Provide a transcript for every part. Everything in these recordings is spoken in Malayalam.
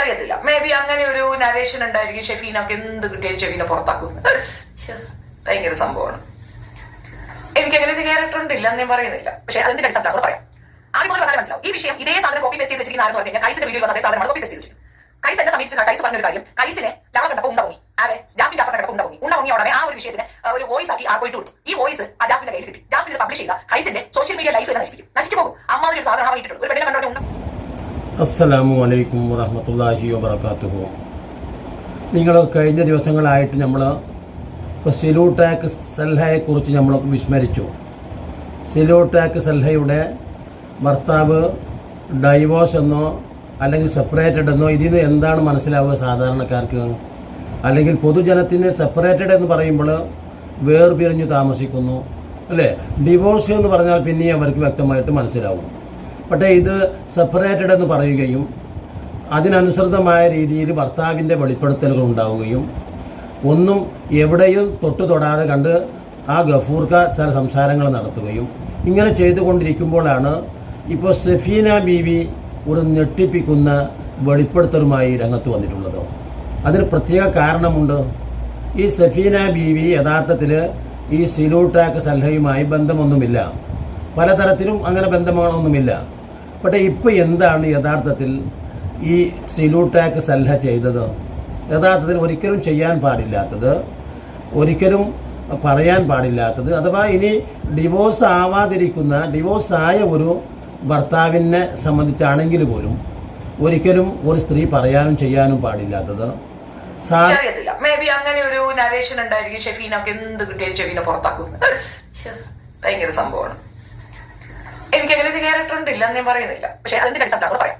എനിക്കറിയത്തില്ല. മേ ബി അങ്ങനെ ഒരു നരേഷൻ ഉണ്ടായിരിക്കും ഷെഫീനൊക്കെ എന്ത് കിട്ടിയാലും ഷെഫീനെ പുറത്താക്കും. ഭയങ്കര സംഭവമാണ്. എനിക്ക് അങ്ങനെ ഒരു ക്യാരക്ടർ ഉണ്ടില്ല എന്ന് ഞാൻ പറയുന്നില്ല. പക്ഷെ അതിന്റെ അടിസ്ഥാനത്തിൽ നമ്മൾ പറയാം. ആദ്യം മുതൽ മനസ്സിലാവും. ഈ വിഷയം ഇതേ സാധനം കോപ്പി പേസ്റ്റ് ചെയ്ത് വെച്ചിരിക്കുന്ന ആരെന്ന് പറഞ്ഞു കഴിഞ്ഞാൽ കൈസിന്റെ വീഡിയോ വന്ന അതേ സാധനമാണ് കോപ്പി പേസ്റ്റ് ചെയ്ത് കൈസ് എന്നെ സമീപിച്ച കൈസ് പറഞ്ഞ ഒരു കാര്യം. കൈസിനെ ലവർ കണ്ടപ്പോൾ ഉണ്ട അതെ ജാസ്മിൻ ജാഫർ കണ്ടപ്പോൾ ഉണ്ട പൊങ്ങി. ഉണ്ട ഉടനെ ആ ഒരു വിഷയത്തിന് ഒരു വോയിസ് ആക്കി ആ പോയിട്ട് കൊടുത്തു. ഈ വോയിസ് ആ ജാസ്മിന്റെ കയ്യിൽ കിട്ടി. ജാസ്മിൻ പബ്ലിഷ് ചെയ്ത. കൈസിന്റെ സോഷ്യൽ മീഡിയ ലൈഫ് തന്നെ നശിപ്പിക്കും. നശിച്ചു പോകും. അമ്മാതിരി ഒരു സാധനം ഇട്ടിട്ടുണ്ട് ഒരു പെണ്ണിനെ കണ്ടോടെ ഉണ്ട അസ്സലാമു അലൈക്കും വറഹമത്തല്ലാഹി വബർക്കാത്തുഹു നിങ്ങൾ കഴിഞ്ഞ ദിവസങ്ങളായിട്ട് നമ്മൾ ഇപ്പോൾ സിലൂട്ടാക്ക് സൽഹയെക്കുറിച്ച് നമ്മൾ വിസ്മരിച്ചു. സിലൂട്ടാക്ക് സൽഹയുടെ ഭർത്താവ് ഡൈവോഴ്സ് എന്നോ അല്ലെങ്കിൽ സെപ്പറേറ്റഡ് എന്നോ ഇതിൽ നിന്ന് എന്താണ് മനസ്സിലാവുക സാധാരണക്കാർക്ക്? അല്ലെങ്കിൽ പൊതുജനത്തിന് സെപ്പറേറ്റഡ് എന്ന് പറയുമ്പോൾ വേർപിരിഞ്ഞ് താമസിക്കുന്നു. അല്ലേ? ഡിവോഴ്സ് എന്ന് പറഞ്ഞാൽ പിന്നെയും അവർക്ക് വ്യക്തമായിട്ട് മനസ്സിലാവും. പക്ഷേ ഇത് സെപ്പറേറ്റഡ് എന്ന് പറയുകയും അതിനനുസൃതമായ രീതിയിൽ ഭർത്താവിന്റെ വെളിപ്പെടുത്തലുകൾ ഉണ്ടാവുകയും ഒന്നും എവിടെയും തൊട്ടു തൊടാതെ കണ്ട് ആ ഗഫൂർക്ക ചില സംസാരങ്ങൾ നടത്തുകയും ഇങ്ങനെ ചെയ്തുകൊണ്ടിരിക്കുമ്പോഴാണ് ഇപ്പോൾ സെഫീന ബീവി ഒരു ഞെട്ടിപ്പിക്കുന്ന വെളിപ്പെടുത്തലുമായി രംഗത്ത് വന്നിട്ടുള്ളത്. അതിന് പ്രത്യേക കാരണമുണ്ട്. ഈ സെഫീന ബീവി യഥാർത്ഥത്തിൽ ഈ സിലൂട്ടാക്ക് സൽഹയുമായി ബന്ധമൊന്നുമില്ല. പലതരത്തിലും അങ്ങനെ ബന്ധങ്ങളൊന്നുമില്ല പക്ഷേ ഇപ്പോൾ എന്താണ് യഥാർത്ഥത്തിൽ ഈ സിലൂട്ടാക്ക് സൽഹ ചെയ്തത്? യഥാർത്ഥത്തിൽ ഒരിക്കലും ചെയ്യാൻ പാടില്ലാത്തത് ഒരിക്കലും പറയാൻ പാടില്ലാത്തത് അഥവാ ഇനി ഡിവോഴ്സ് ആവാതിരിക്കുന്ന ഡിവോഴ്സ് ആയ ഒരു ഭർത്താവിനെ സംബന്ധിച്ചാണെങ്കിൽ പോലും ഒരിക്കലും ഒരു സ്ത്രീ പറയാനും ചെയ്യാനും പാടില്ലാത്തത്. മേ ബി അങ്ങനെ ഒരു നരേഷൻ ഉണ്ടായിരിക്കും ഷെഫീനൊക്കെ എന്ത് കിട്ടിയാലും ഷെഫീനെ പുറത്താക്കും. ഭയങ്കര സംഭവമാണ്. എനിക്ക് അങ്ങനെ ഒരു ക്യാരക്ടർ ഉണ്ട് ഇല്ല എന്ന് ഞാൻ പറയുന്നില്ല. പക്ഷെ അതിന്റെ കൺസെപ്റ്റ് അവർ പറയാം.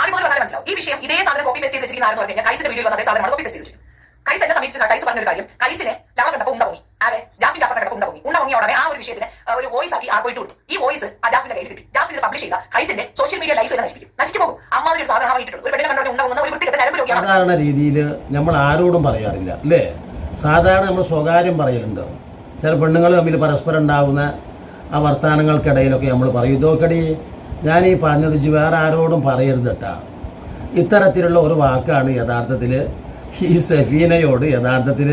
ആദ്യം മുതൽ പറഞ്ഞാൽ മനസ്സിലാവും. ഈ വിഷയം ഇതേ സാധനം കോപ്പി പേസ്റ്റ് ചെയ്ത് വെച്ചിരിക്കുന്ന ആരെന്ന് പറഞ്ഞു കഴിഞ്ഞാൽ കൈസിന്റെ വീഡിയോ വന്ന അതേ സാധനമാണ് കോപ്പി പേസ്റ്റ് ചെയ്ത് വെച്ചിരിക്കുന്നത്. കൈസ് എന്നെ സമീപിച്ച കൈസ് പറഞ്ഞ ഒരു കാര്യം കൈസിനെ ലവ കണ്ടപ്പോൾ ഉണ്ട അതെ ജാസ്മിൻ ജാഫർ കണ്ടപ്പോൾ ഉണ്ട പൊങ്ങി. ഉടനെ ആ ഒരു വിഷയത്തിന് ഒരു വോയിസ് ആക്കി ആ പോയിട്ട് കൊടുത്തു. ഈ വോയിസ് ആ ജാസ്മിന്റെ കയ്യിൽ കിട്ടി. ജാസ്മിൻ പബ്ലിഷ് ചെയ്ത കൈസിന്റെ സോഷ്യൽ മീഡിയ ലൈഫ് തന്നെ നശിപ്പിക്കും. നശിച്ചു പോകും. അമ്മാതിരി ഒരു സാധനം ഒരു പെണ്ണിനെ കണ്ടോ ഉണ്ട ഒരു സാധാരണ രീതിയിൽ നമ്മൾ ആരോടും പറയാറില്ല അല്ലേ? സാധാരണ നമ്മൾ സ്വകാര്യം പറയലുണ്ട് ചില പെണ്ണുങ്ങൾ തമ്മിൽ പരസ്പരം ഉണ്ടാകുന്ന ആ വർത്തമാനങ്ങൾക്കിടയിലൊക്കെ നമ്മൾ പറയും ഇതോക്കടി ഞാൻ ഈ പറഞ്ഞത് വേറെ ആരോടും പറയരുത് കേട്ടാ ഇത്തരത്തിലുള്ള ഒരു വാക്കാണ് യഥാർത്ഥത്തിൽ ഈ സഫീനയോട് യഥാർത്ഥത്തിൽ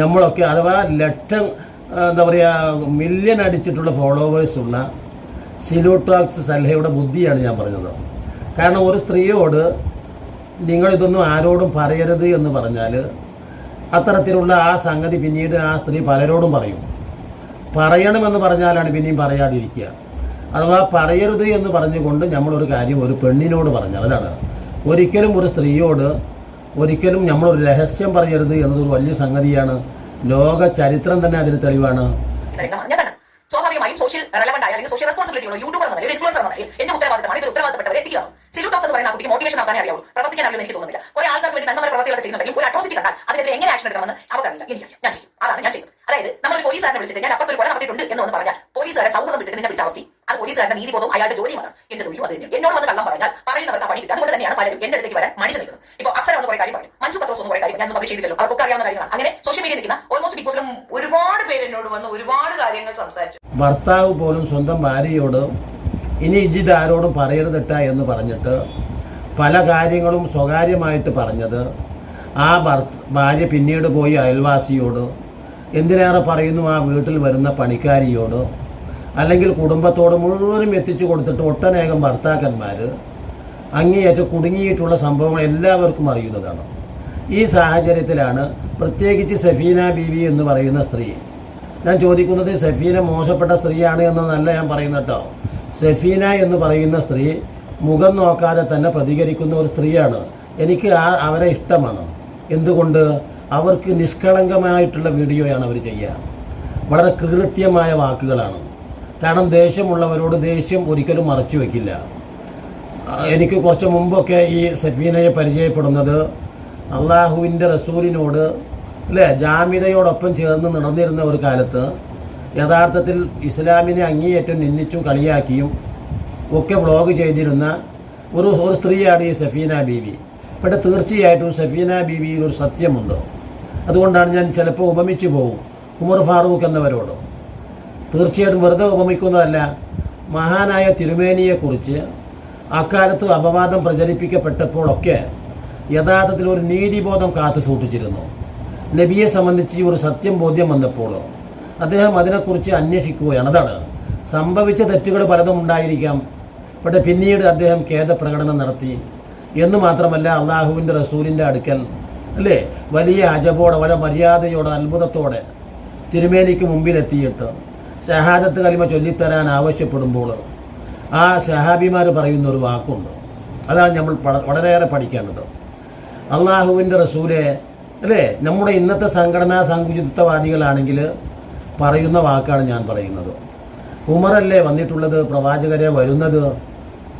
നമ്മളൊക്കെ അഥവാ ലക്ഷം എന്താ പറയുക മില്യൺ അടിച്ചിട്ടുള്ള ഫോളോവേഴ്സുള്ള സിലോട്ടോക്സ് സൽഹയുടെ ബുദ്ധിയാണ് ഞാൻ പറഞ്ഞത്. കാരണം ഒരു സ്ത്രീയോട് നിങ്ങളിതൊന്നും ആരോടും പറയരുത് എന്ന് പറഞ്ഞാൽ അത്തരത്തിലുള്ള ആ സംഗതി പിന്നീട് ആ സ്ത്രീ പലരോടും പറയും. പറയണമെന്ന് പറഞ്ഞാലാണ് പിന്നെയും പറയാതിരിക്കുക. അഥവാ പറയരുത് എന്ന് പറഞ്ഞുകൊണ്ട് നമ്മളൊരു കാര്യം ഒരു പെണ്ണിനോട് പറഞ്ഞാൽ അതാണ്. ഒരിക്കലും ഒരു സ്ത്രീയോട് ഒരിക്കലും നമ്മളൊരു രഹസ്യം പറയരുത് എന്നതൊരു വലിയ സംഗതിയാണ്. ലോക ചരിത്രം തന്നെ അതിന് തെളിവാണ്. സ്വാഭാവികമായും സോഷ്യൽ റെലവന്റ് ആയ അല്ലെങ്കിൽ സോഷ്യൽ റെസ്പോൺസിബിലിറ്റി ഉള്ള യൂട്യൂബർ എന്ന നിലയിൽ ഇൻഫ്ലുവൻസർ എന്ന നിലയിൽ എന്റെ ഉത്തരവാദിത്തമാണ് ഇതിൽ ഉത്തരവാദിത്തപ്പെട്ടവരെ എത്തിക്കുക. സിലു ടോക്സ് എന്ന് പറയുന്ന കുട്ടിക്ക് മോട്ടിവേഷൻ നടത്താനേ അറിയാവൂ. പ്രവർത്തിക്കാൻ അറിയുമെന്ന് എനിക്ക് തോന്നുന്നില്ല. കുറെ ആൾക്കാർക്ക് വേണ്ടി നന്മ പ്രവർത്തികളൊക്കെ ചെയ്യുന്നുണ്ടെങ്കിൽ ഒരു അട്രോസിറ്റി കണ്ടാൽ അതിനെതിരെ എങ്ങനെ ആക്ഷൻ എടുക്കണമെന്ന് അവർക്കറിയില്ല. എനിക്കറിയാം. ഞാൻ ചെയ്യും. അതാണ് ഞാൻ ചെയ്തത്. അതായത് നമ്മൾ പോലീസുകാരനെ വിളിച്ചിട്ട് ഞാൻ അപ്പുറത്ത് ഒരു കൊല നടത്തിയിട്ടുണ്ട് എന്ന് ഒന്ന് പറഞ്ഞാൽ പോലീസുകാരെ സൗഹൃദം വിട്ടിട്ട് നിന്നെ വിളിച്ച അവസ്ഥ. അത് പോലീസുകാരുടെ നീതിബോധവും അയാളുടെ ജോലിയുമാണ് എന്റെ തൊഴിലും അത് തന്നെയാണ്. എന്നോട് വന്ന് കള്ളം പറഞ്ഞാൽ പറയുന്നവർക്ക് പണി കിട്ടും. അതുകൊണ്ട് തന്നെയാണ് പലരും എന്റെ അടുത്തേക്ക് വരാൻ മടിച്ചു നിൽക്കുന്നത്. ഇപ്പോൾ അക്ഷരം ഒന്ന് കുറെ കാര്യം പറഞ്ഞു. മഞ്ജു പത്രോസ് ഒന്ന് കുറെ കാര്യം ഞാൻ പബ്ലിഷ് ചെയ്തില്ലല്ലോ. അവർക്കൊക്കെ അറിയാവുന്ന കാര്യങ്ങളാണ്. അങ്ങനെ സോഷ്യൽ മീഡിയ നിൽക്കുന്ന ഓൾമോസ്റ്റ് ബിഗ് ബോസിലും ഒരുപാട് പേര് എന്നോട് വന്ന് ഒരുപാട് കാര്യങ്ങൾ സംസാരിച്ചു. ഭർത്താവ് പോലും സ്വന്തം ഭാര്യയോട് ഇനി ഇജിത് ആരോടും പറയരുതിട്ട എന്ന് പറഞ്ഞിട്ട് പല കാര്യങ്ങളും സ്വകാര്യമായിട്ട് പറഞ്ഞത്. ആ ഭാര്യ പിന്നീട് പോയി അയൽവാസിയോട് എന്തിനേറെ പറയുന്നു ആ വീട്ടിൽ വരുന്ന പണിക്കാരിയോട്? അല്ലെങ്കിൽ കുടുംബത്തോട് മുഴുവനും എത്തിച്ചു കൊടുത്തിട്ട് ഒട്ടനേകം ഭർത്താക്കന്മാർ അങ്ങേയറ്റം കുടുങ്ങിയിട്ടുള്ള സംഭവങ്ങൾ എല്ലാവർക്കും അറിയുന്നതാണ്. ഈ സാഹചര്യത്തിലാണ് പ്രത്യേകിച്ച് സഫീന ബീവി എന്ന് പറയുന്ന സ്ത്രീ ഞാൻ ചോദിക്കുന്നത് സഫീന മോശപ്പെട്ട സ്ത്രീയാണ് എന്നല്ല ഞാൻ പറയുന്നത് കേട്ടോ. സഫീന എന്ന് പറയുന്ന സ്ത്രീ മുഖം നോക്കാതെ തന്നെ പ്രതികരിക്കുന്ന ഒരു സ്ത്രീയാണ്. എനിക്ക് ആ അവരെ ഇഷ്ടമാണ്. എന്തുകൊണ്ട്? അവർക്ക് നിഷ്കളങ്കമായിട്ടുള്ള വീഡിയോയാണ് അവർ ചെയ്യുക. വളരെ കൃത്യമായ വാക്കുകളാണ്. കാരണം ദേഷ്യമുള്ളവരോട് ദേഷ്യം ഒരിക്കലും മറച്ചു വയ്ക്കില്ല എനിക്ക് കുറച്ച് മുമ്പൊക്കെ ഈ സഫീനയെ പരിചയപ്പെടുന്നത് അള്ളാഹുവിന്റെ റസൂലിനോട് അല്ലേ ജാമ്യതയോടൊപ്പം ചേർന്ന് നടന്നിരുന്ന ഒരു കാലത്ത് യഥാർത്ഥത്തിൽ ഇസ്ലാമിനെ അങ്ങേയറ്റം നിന്ദിച്ചും കളിയാക്കിയും ഒക്കെ വ്ളോഗ് ചെയ്തിരുന്ന ഒരു ഒരു സ്ത്രീയാണ് ഈ സഫീന ബീവി. പക്ഷേ തീർച്ചയായിട്ടും സഫീന ബീവിയിൽ ഒരു സത്യമുണ്ട്. അതുകൊണ്ടാണ് ഞാൻ ചിലപ്പോൾ ഉപമിച്ചു പോകും. ഉമർ ഫാറൂഖ് എന്നവരോട്. തീർച്ചയായിട്ടും വെറുതെ ഉപമിക്കുന്നതല്ല മഹാനായ തിരുമേനിയെക്കുറിച്ച് അക്കാലത്ത് അപവാദം പ്രചരിപ്പിക്കപ്പെട്ടപ്പോഴൊക്കെ യഥാർത്ഥത്തിൽ ഒരു നീതിബോധം കാത്തു സൂക്ഷിച്ചിരുന്നു. നബിയെ സംബന്ധിച്ച് ഒരു സത്യം ബോധ്യം വന്നപ്പോൾ അദ്ദേഹം അതിനെക്കുറിച്ച് അന്വേഷിക്കുകയാണ്. അതാണ് സംഭവിച്ച തെറ്റുകൾ പലതും ഉണ്ടായിരിക്കാം പക്ഷേ പിന്നീട് അദ്ദേഹം ഖേദപ്രകടനം നടത്തി. എന്ന് മാത്രമല്ല അള്ളാഹുവിന്റെ റസൂലിന്റെ അടുക്കൽ അല്ലേ? വലിയ അജബോടെ വളരെ മര്യാദയോടെ അത്ഭുതത്തോടെ തിരുമേനിക്ക് മുമ്പിലെത്തിയിട്ട് ഷഹാദത്ത് കലിമ ചൊല്ലിത്തരാൻ ആവശ്യപ്പെടുമ്പോൾ ആ ഷഹാബിമാർ പറയുന്ന ഒരു വാക്കുണ്ട്. അതാണ് നമ്മൾ വളരെയേറെ പഠിക്കേണ്ടത്. അള്ളാഹുവിന്റെ റസൂലെ അല്ലേ? നമ്മുടെ ഇന്നത്തെ സംഘടനാ സങ്കുചിതത്വവാദികളാണെങ്കിൽ പറയുന്ന വാക്കാണ് ഞാൻ പറയുന്നത്. ഉമറല്ലേ വന്നിട്ടുള്ളത്? പ്രവാചകരെ വരുന്നത്?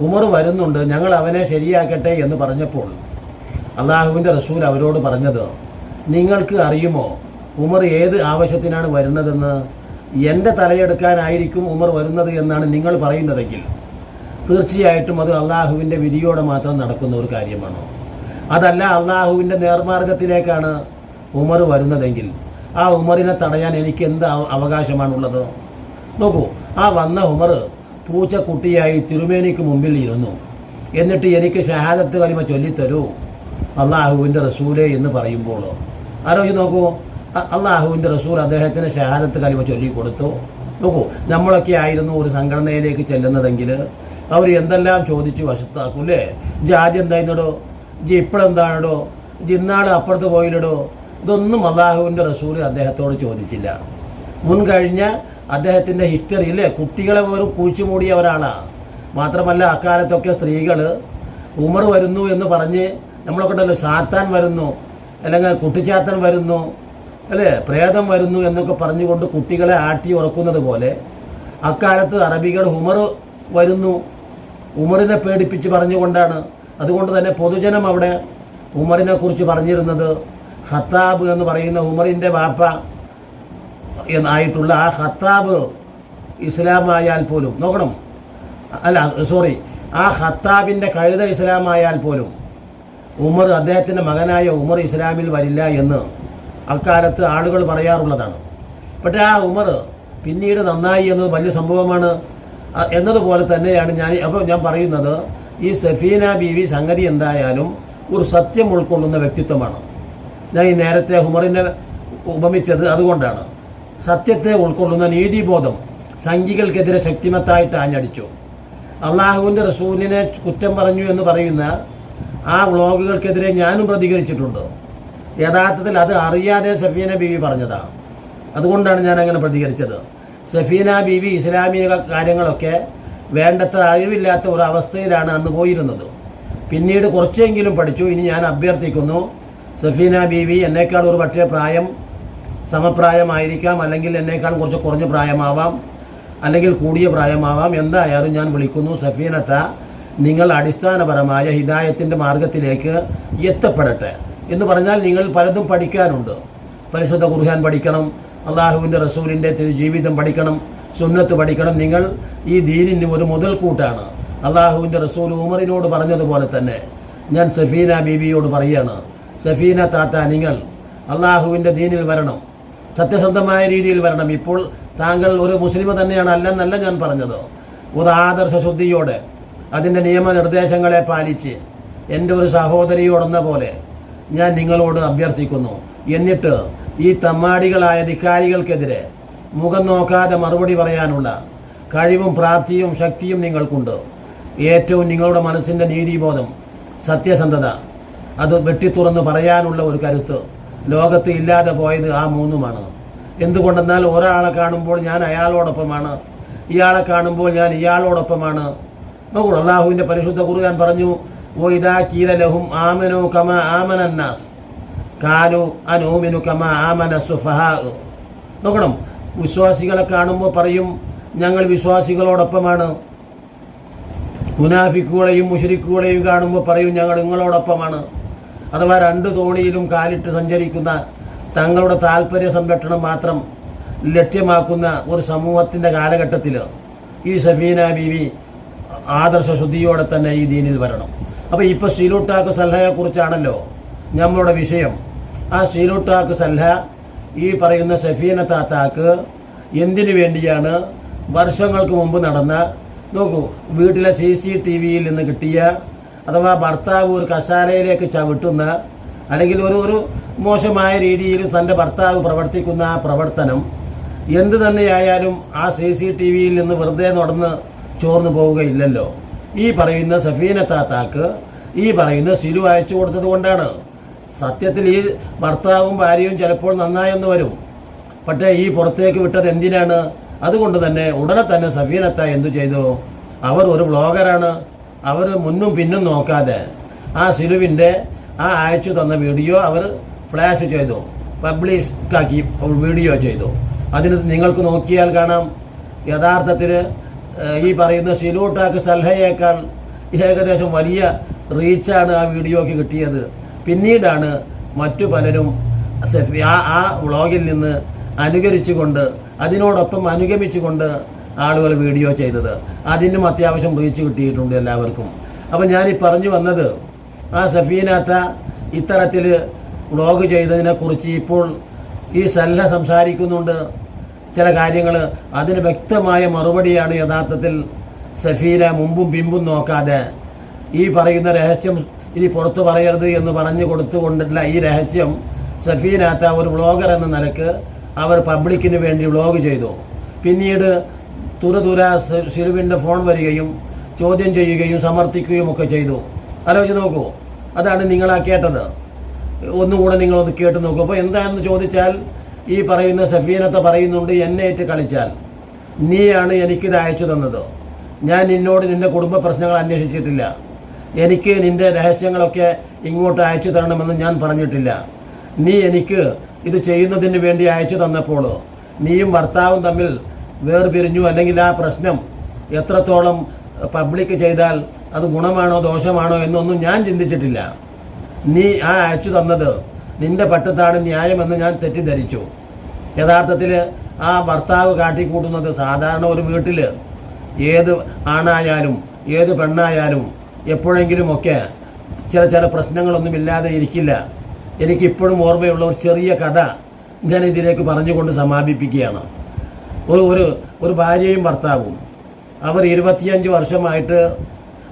ഉമർ വരുന്നുണ്ട്. ഞങ്ങൾ അവനെ ശരിയാക്കട്ടെ എന്ന് പറഞ്ഞപ്പോൾ അള്ളാഹുവിന്റെ റസൂൽ അവരോട് പറഞ്ഞത് നിങ്ങൾക്ക് അറിയുമോ ഉമർ ഏത് ആവശ്യത്തിനാണ് വരുന്നതെന്ന്? എന്റെ തലയെടുക്കാനായിരിക്കും ഉമർ വരുന്നത് എന്നാണ് നിങ്ങൾ പറയുന്നതെങ്കിൽ തീർച്ചയായിട്ടും അത് അള്ളാഹുവിന്റെ വിധിയോടെ മാത്രം നടക്കുന്ന ഒരു കാര്യമാണ്? അതല്ല അള്ളാഹുവിന്റെ നേർമാർഗത്തിലേക്കാണ് ഉമർ വരുന്നതെങ്കിൽ. ആ ഉമറിനെ തടയാൻ എനിക്ക് എന്ത് അവ- അവകാശമാണുള്ളത്? നോക്കൂ ആ വന്ന ഉമർ പൂച്ചക്കുട്ടിയായി തിരുമേനിക്ക് മുമ്പിൽ ഇരുന്നു. എന്നിട്ട് എനിക്ക് ഷഹാദത്ത് കലിമ ചൊല്ലിത്തരൂ അള്ളാഹുവിന്റെ റസൂലേ എന്ന് പറയുമ്പോൾ. ആലോചിച്ച് നോക്കൂ അള്ളാഹുവിന്റെ റസൂൽ അദ്ദേഹത്തിന് ഷഹാദത്ത് കലിമ ചൊല്ലിക്കൊടുത്തു. നോക്കൂ നമ്മളൊക്കെ ആയിരുന്നു ഒരു സംഘടനയിലേക്ക് ചെല്ലുന്നതെങ്കിൽ അവർ എന്തെല്ലാം ചോദിച്ചു വശത്താക്കും അല്ലേ ജി ആദ്യം എന്തായിരുന്നടോ? ജി ഇപ്പോഴെന്താണോ ജി ഇന്നാൾ അപ്പുറത്ത് പോയില്ലടോ? ഇതൊന്നും അള്ളാഹുവിന്റെ റസൂൽ അദ്ദേഹത്തോട് ചോദിച്ചില്ല. മുൻ കഴിഞ്ഞ അദ്ദേഹത്തിന്റെ ഹിസ്റ്ററി അല്ലേ കുട്ടികളെ പോലും കുഴിച്ചു ഒരാളാണ് മാത്രമല്ല അക്കാലത്തൊക്കെ സ്ത്രീകൾ ഉമർ വരുന്നു എന്ന് പറഞ്ഞ് നമ്മളൊക്കെ ഉണ്ടല്ലോ സാത്താൻ വരുന്നു അല്ലെങ്കിൽ കുട്ടിച്ചാത്തൻ വരുന്നു അല്ലേ? പ്രേതം വരുന്നു എന്നൊക്കെ പറഞ്ഞുകൊണ്ട് കുട്ടികളെ ആട്ടി ഉറക്കുന്നത് പോലെ അക്കാലത്ത് അറബികൾ ഉമർ വരുന്നു. ഉമറിനെ പേടിപ്പിച്ച് പറഞ്ഞുകൊണ്ടാണ് അതുകൊണ്ട് തന്നെ പൊതുജനം അവിടെ ഉമറിനെ കുറിച്ച് പറഞ്ഞിരുന്നത് ഹത്താബ് എന്ന് പറയുന്ന ഉമറിന്റെ വാപ്പ എന്നായിട്ടുള്ള ആ ഹത്താബ് ഇസ്ലാമായാൽ പോലും നോക്കണം. അല്ല സോറി ആ ഹത്താബിന്റെ കഴുത ഇസ്ലാമായാൽ പോലും ഉമർ അദ്ദേഹത്തിന്റെ മകനായ ഉമർ ഇസ്ലാമിൽ വരില്ല എന്ന് അക്കാലത്ത് ആളുകൾ പറയാറുള്ളതാണ്. പക്ഷേ ആ ഉമർ പിന്നീട് നന്നായി എന്നത് വലിയ സംഭവമാണ്. എന്നതുപോലെ തന്നെയാണ് ഞാൻ അപ്പോൾ ഞാൻ പറയുന്നത് ഈ സഫീന ബീവി സംഗതി എന്തായാലും ഒരു സത്യം ഉൾക്കൊള്ളുന്ന വ്യക്തിത്വമാണ്. ഞാൻ ഈ നേരത്തെ ഹുമറിനെ ഉപമിച്ചത് അതുകൊണ്ടാണ്. സത്യത്തെ ഉൾക്കൊള്ളുന്ന നീതിബോധം സംഘികൾക്കെതിരെ ശക്തിമത്തായിട്ട് ആഞ്ഞടിച്ചു. അള്ളാഹുവിന്റെ റസൂലിനെ കുറ്റം പറഞ്ഞു എന്ന് പറയുന്ന ആ വ്ളോഗുകൾക്കെതിരെ ഞാനും പ്രതികരിച്ചിട്ടുണ്ട്. യഥാർത്ഥത്തിൽ അത് അറിയാതെ സഫീന ബീവി പറഞ്ഞതാണ് അതുകൊണ്ടാണ് ഞാൻ അങ്ങനെ പ്രതികരിച്ചത്. സഫീന ബീവി ഇസ്ലാമിക കാര്യങ്ങളൊക്കെ വേണ്ടത്ര അറിവില്ലാത്ത ഒരു അവസ്ഥയിലാണ് അന്ന് പോയിരുന്നത്. പിന്നീട് കുറച്ചെങ്കിലും പഠിച്ചു. ഇനി ഞാൻ അഭ്യർത്ഥിക്കുന്നു സഫീന ബീവി എന്നേക്കാൾ ഒരു പക്ഷേ പ്രായം സമപ്രായമായിരിക്കാം. അല്ലെങ്കിൽ എന്നേക്കാൾ കുറച്ച് കുറഞ്ഞ പ്രായമാവാം. അല്ലെങ്കിൽ കൂടിയ പ്രായമാവാം. എന്തായാലും ഞാൻ വിളിക്കുന്നു സഫീനത്ത നിങ്ങൾ അടിസ്ഥാനപരമായ ഹിദായത്തിന്റെ മാർഗത്തിലേക്ക് എത്തപ്പെടട്ടെ എന്ന് പറഞ്ഞാൽ നിങ്ങൾ പലതും പഠിക്കാനുണ്ട്. പരിശുദ്ധ ഖുർഹാൻ പഠിക്കണം അള്ളാഹുവിന്റെ റസൂലിന്റെ ജീവിതം പഠിക്കണം സുന്നത്ത് പഠിക്കണം. നിങ്ങൾ ഈ ദീനിന് ഒരു മുതൽക്കൂട്ടാണ്. അള്ളാഹുവിന്റെ റസൂൽ ഉമറിനോട് പറഞ്ഞതുപോലെ തന്നെ. ഞാൻ സഫീന ബീബിയോട് പറയുകയാണ് സഫീന താത്ത നിങ്ങൾ അള്ളാഹുവിന്റെ ദീനിൽ വരണം. സത്യസന്ധമായ രീതിയിൽ വരണം. ഇപ്പോൾ താങ്കൾ ഒരു മുസ്ലിം തന്നെയാണ് അല്ലെന്നല്ല ഞാൻ പറഞ്ഞത്. ഒരു ആദർശ ശുദ്ധിയോടെ അതിന്റെ നിയമനിർദ്ദേശങ്ങളെ പാലിച്ച് എന്റെ ഒരു സഹോദരിയോടെന്ന പോലെ ഞാൻ നിങ്ങളോട് അഭ്യർത്ഥിക്കുന്നു. എന്നിട്ട് ഈ തമ്മാടികളായ ധിക്കാരികൾക്കെതിരെ മുഖം നോക്കാതെ മറുപടി പറയാനുള്ള കഴിവും പ്രാപ്തിയും ശക്തിയും നിങ്ങൾക്കുണ്ട്. ഏറ്റവും നിങ്ങളുടെ മനസ്സിന്റെ നീതിബോധം സത്യസന്ധത അത് വെട്ടിത്തുറന്ന് പറയാനുള്ള ഒരു കരുത്ത് ലോകത്ത് ഇല്ലാതെ പോയത് ആ മൂന്നുമാണ്. എന്തുകൊണ്ടെന്നാൽ ഒരാളെ കാണുമ്പോൾ ഞാൻ അയാളോടൊപ്പമാണ് ഇയാളെ കാണുമ്പോൾ ഞാൻ ഇയാളോടൊപ്പമാണ്. നോക്കൂ അള്ളാഹുവിന്റെ പരിശുദ്ധ ഖുർആൻ പറഞ്ഞു ഓ ഇതാ കീല ലഹും ആമനു കമ ആമനന്നാസ് കാലു അനൂമിനു കമ ആമന സുഫഹാ നോക്കണം വിശ്വാസികളെ കാണുമ്പോൾ പറയും ഞങ്ങൾ വിശ്വാസികളോടൊപ്പമാണ്. മുനാഫിക്കുകളെയും മുഷരിക്കുകളെയും കാണുമ്പോൾ പറയും ഞങ്ങൾ നിങ്ങളോടൊപ്പമാണ്. അഥവാ രണ്ട് തോണിയിലും കാലിട്ട് സഞ്ചരിക്കുന്ന തങ്ങളുടെ താല്പര്യ സംരക്ഷണം മാത്രം ലക്ഷ്യമാക്കുന്ന ഒരു സമൂഹത്തിന്റെ കാലഘട്ടത്തിൽ ഈ സഫീന ബീവി ആദർശ ശുദ്ധിയോടെ തന്നെ ഈ ദീനിൽ വരണം. അപ്പോൾ ഇപ്പോൾ ഷീലുട്ടാക്ക് സൽഹയെക്കുറിച്ചാണല്ലോ നമ്മളുടെ വിഷയം. ആ ഷീലുട്ടാക്ക് സൽഹ ഈ പറയുന്ന സഫീന താത്താക്ക് എന്തിനു വേണ്ടിയാണ് വർഷങ്ങൾക്ക് മുമ്പ് നടന്ന നോക്കൂ വീട്ടിലെ സി സി ടി വിയിൽ നിന്ന് കിട്ടിയ അഥവാ ഭർത്താവ് ഒരു കസാലയിലേക്ക് ചവിട്ടുന്ന അല്ലെങ്കിൽ ഒരു ഒരു മോശമായ രീതിയിൽ തന്റെ ഭർത്താവ് പ്രവർത്തിക്കുന്ന ആ പ്രവർത്തനം എന്തു തന്നെയായാലും ആ സി സി ടി വിയിൽ നിന്ന് വെറുതെ നടന്ന് ചോർന്നു പോവുകയില്ലല്ലോ. ഈ പറയുന്ന സഫീന താത്താക്ക് ഈ പറയുന്ന സിലു അയച്ചു കൊടുത്തത് കൊണ്ടാണ്. സത്യത്തിൽ ഈ ഭർത്താവും ഭാര്യയും ചിലപ്പോൾ നന്നായെന്ന് വരും. പക്ഷേ ഈ പുറത്തേക്ക് വിട്ടത് എന്തിനാണ്? അതുകൊണ്ട് തന്നെ ഉടനെ തന്നെ സഫീനത്ത എന്തു ചെയ്തു? അവർ ഒരു ബ്ലോഗറാണ് അവർ മുന്നും പിന്നും നോക്കാതെ ആ സിലുവിന്റെ ആ അയച്ചു തന്ന വീഡിയോ അവർ ഫ്ലാഷ് ചെയ്തു. പബ്ലിഷ്ക്കാക്കി വീഡിയോ ചെയ്തു. അതിന് നിങ്ങൾക്ക് നോക്കിയാൽ കാണാം. യഥാർത്ഥത്തിൽ ഈ പറയുന്ന സിലൂട്ടാക്ക് സൽഹയേക്കാൾ ഏകദേശം വലിയ റീച്ചാണ് ആ വീഡിയോക്ക് കിട്ടിയത്. പിന്നീടാണ് മറ്റു പലരും സെഫി ആ വ്ളോഗിൽ നിന്ന് അനുകരിച്ചുകൊണ്ട് അതിനോടൊപ്പം അനുഗമിച്ചുകൊണ്ട് ആളുകൾ വീഡിയോ ചെയ്തത്. അതിനും അത്യാവശ്യം റീച്ച് കിട്ടിയിട്ടുണ്ട് എല്ലാവർക്കും. അപ്പം ഞാൻ ഈ പറഞ്ഞു വന്നത് ആ സഫീനാത്ത ഇത്തരത്തിൽ വ്ളോഗ് ചെയ്തതിനെക്കുറിച്ച് ഇപ്പോൾ ഈ സല്ല സംസാരിക്കുന്നുണ്ട്. ചില കാര്യങ്ങൾ അതിന് വ്യക്തമായ മറുപടിയാണ് യഥാർത്ഥത്തിൽ സഫീന മുമ്പും പിമ്പും നോക്കാതെ ഈ പറയുന്ന രഹസ്യം ഇനി പുറത്തു പറയരുത് എന്ന് പറഞ്ഞു കൊടുത്തുകൊണ്ടുള്ള ഈ രഹസ്യം സഫീനാത്ത ഒരു വ്ളോഗർ എന്ന നിലയ്ക്ക് അവർ പബ്ലിക്കിന് വേണ്ടി വ്ളോഗ് ചെയ്തു. പിന്നീട് തുറതുര സിലുവിന്റെ ഫോൺ വരികയും ചോദ്യം ചെയ്യുകയും സമർത്ഥിക്കുകയും ഒക്കെ ചെയ്തു. ആലോചിച്ച് നോക്കൂ അതാണ് നിങ്ങളാ കേട്ടത്. ഒന്നുകൂടെ നിങ്ങളൊന്ന് കേട്ട് നോക്കൂ. അപ്പോൾ എന്താണെന്ന് ചോദിച്ചാൽ ഈ പറയുന്ന സഫീനത്തെ പറയുന്നുണ്ട് എന്നെ ഏറ്റ് കളിച്ചാൽ നീയാണ് എനിക്കിത് അയച്ചു തന്നത്. ഞാൻ നിന്നോട് നിന്റെ കുടുംബ പ്രശ്നങ്ങൾ അന്വേഷിച്ചിട്ടില്ല. എനിക്ക് നിന്റെ രഹസ്യങ്ങളൊക്കെ ഇങ്ങോട്ട് അയച്ചു തരണമെന്ന് ഞാൻ പറഞ്ഞിട്ടില്ല. നീ എനിക്ക് ഇത് ചെയ്യുന്നതിന് വേണ്ടി അയച്ചു തന്നപ്പോൾ നീയും ഭർത്താവും തമ്മിൽ വേർപിരിഞ്ഞു. അല്ലെങ്കിൽ ആ പ്രശ്നം എത്രത്തോളം പബ്ലിക് ചെയ്താൽ അത് ഗുണമാണോ ദോഷമാണോ എന്നൊന്നും ഞാൻ ചിന്തിച്ചിട്ടില്ല. നീ ആ അയച്ചു തന്നത് നിന്റെ പട്ടത്താണ് ന്യായമെന്ന് ഞാൻ തെറ്റിദ്ധരിച്ചു. യഥാർത്ഥത്തിൽ ആ ഭർത്താവ് കാട്ടിക്കൂട്ടുന്നത് സാധാരണ ഒരു വീട്ടിൽ ഏത് ആണായാലും ഏത് പെണ്ണായാലും എപ്പോഴെങ്കിലുമൊക്കെ ചില ചില പ്രശ്നങ്ങളൊന്നും ഇല്ലാതെ ഇരിക്കില്ല. എനിക്കിപ്പോഴും ഓർമ്മയുള്ള ഒരു ചെറിയ കഥ ഞാൻ ഇതിലേക്ക് പറഞ്ഞുകൊണ്ട് സമാപിപ്പിക്കുകയാണ്. ഒരു ഒരു ഒരു ഭാര്യയും ഭർത്താവും. അവർ ഇരുപത്തിയഞ്ച് വർഷമായിട്ട്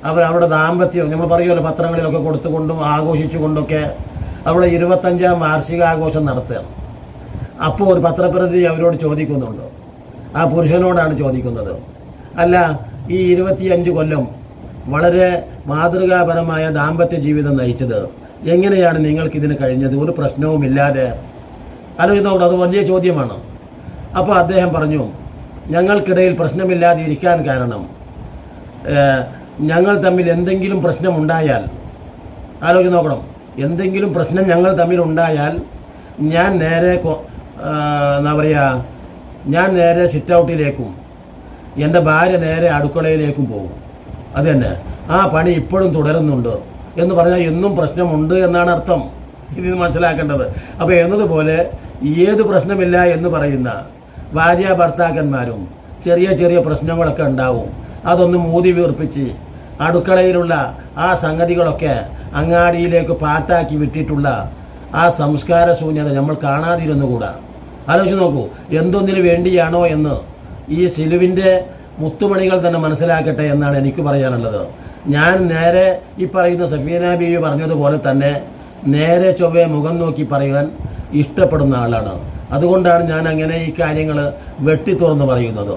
അവർ അവരുടെ ദാമ്പത്യം നമ്മൾ പറയുമല്ലോ പത്രങ്ങളിലൊക്കെ കൊടുത്തുകൊണ്ടും ആഘോഷിച്ചുകൊണ്ടൊക്കെ അവിടെ ഇരുപത്തഞ്ചാം വാർഷികാഘോഷം നടത്തുകയാണ് അപ്പോൾ ഒരു പത്രപ്രതിനിധി അവരോട് ചോദിക്കുന്നുണ്ട്. ആ പുരുഷനോടാണ് ചോദിക്കുന്നത്. അല്ല ഈ ഇരുപത്തിയഞ്ച് കൊല്ലം വളരെ മാതൃകാപരമായ ദാമ്പത്യ ജീവിതം നയിച്ചത്. എങ്ങനെയാണ് നിങ്ങൾക്കിതിന് കഴിഞ്ഞത്? ഒരു പ്രശ്നവുമില്ലാതെ ആലോചിച്ച് അത് വലിയ ചോദ്യമാണ്. അപ്പോൾ അദ്ദേഹം പറഞ്ഞു ഞങ്ങൾക്കിടയിൽ പ്രശ്നമില്ലാതെ ഇരിക്കാൻ കാരണം ഞങ്ങൾ തമ്മിൽ എന്തെങ്കിലും പ്രശ്നമുണ്ടായാൽ ആലോചിച്ച് നോക്കണം. എന്തെങ്കിലും പ്രശ്നം ഞങ്ങൾ തമ്മിൽ ഉണ്ടായാൽ ഞാൻ നേരെ എന്താ പറയുക ഞാൻ നേരെ സിറ്റ് ഔട്ടിലേക്കും എന്റെ ഭാര്യ നേരെ അടുക്കളയിലേക്കും പോകും. അത് തന്നെ ആ പണി ഇപ്പോഴും തുടരുന്നുണ്ട്. എന്ന് പറഞ്ഞാൽ എന്നും പ്രശ്നമുണ്ട് എന്നാണ് അർത്ഥം. ഇതിന് മനസ്സിലാക്കേണ്ടത്. അപ്പോൾ എന്നതുപോലെ ഏത് പ്രശ്നമില്ല എന്ന് പറയുന്ന ഭാര്യ ഭർത്താക്കന്മാരും ചെറിയ ചെറിയ പ്രശ്നങ്ങളൊക്കെ ഉണ്ടാവും. അതൊന്ന് മൂതി വീർപ്പിച്ച് അടുക്കളയിലുള്ള ആ സംഗതികളൊക്കെ അങ്ങാടിയിലേക്ക് പാട്ടാക്കി വിട്ടിട്ടുള്ള ആ സംസ്കാര ശൂന്യത നമ്മൾ കാണാതിരുന്നുകൂടാ? ആലോചിച്ച് നോക്കൂ എന്തൊന്നിനു വേണ്ടിയാണോ എന്ന് ഈ സിലുവിന്റെ മുത്തുമണികൾ തന്നെ മനസ്സിലാക്കട്ടെ എന്നാണ് എനിക്ക് പറയാനുള്ളത്. ഞാൻ നേരെ ഈ പറയുന്ന സഫീന ബീവി പറഞ്ഞതുപോലെ തന്നെ നേരെ ചൊവ്വെ മുഖം നോക്കി പറയാൻ ഇഷ്ടപ്പെടുന്ന ആളാണ്. അതുകൊണ്ടാണ് ഞാൻ അങ്ങനെ ഈ കാര്യങ്ങൾ വെട്ടി തുറന്ന് പറയുന്നത്.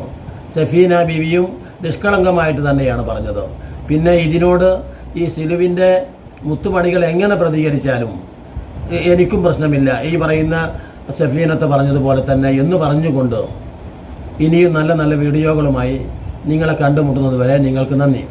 സഫീന ബീവിയും നിഷ്കളങ്കമായിട്ട് തന്നെയാണ് പറഞ്ഞത്. പിന്നെ ഇതിനോട് ഈ സിലുവിന്റെ മുത്തുപണികൾ എങ്ങനെ പ്രതികരിച്ചാലും എനിക്കും പ്രശ്നമില്ല. ഈ പറയുന്ന സഫീനത്തെ പറഞ്ഞതുപോലെ തന്നെ എന്ന് പറഞ്ഞുകൊണ്ട് ഇനിയും നല്ല നല്ല വീഡിയോകളുമായി നിങ്ങളെ കണ്ടുമുട്ടുന്നത് വരെ നിങ്ങൾക്ക് നന്ദി.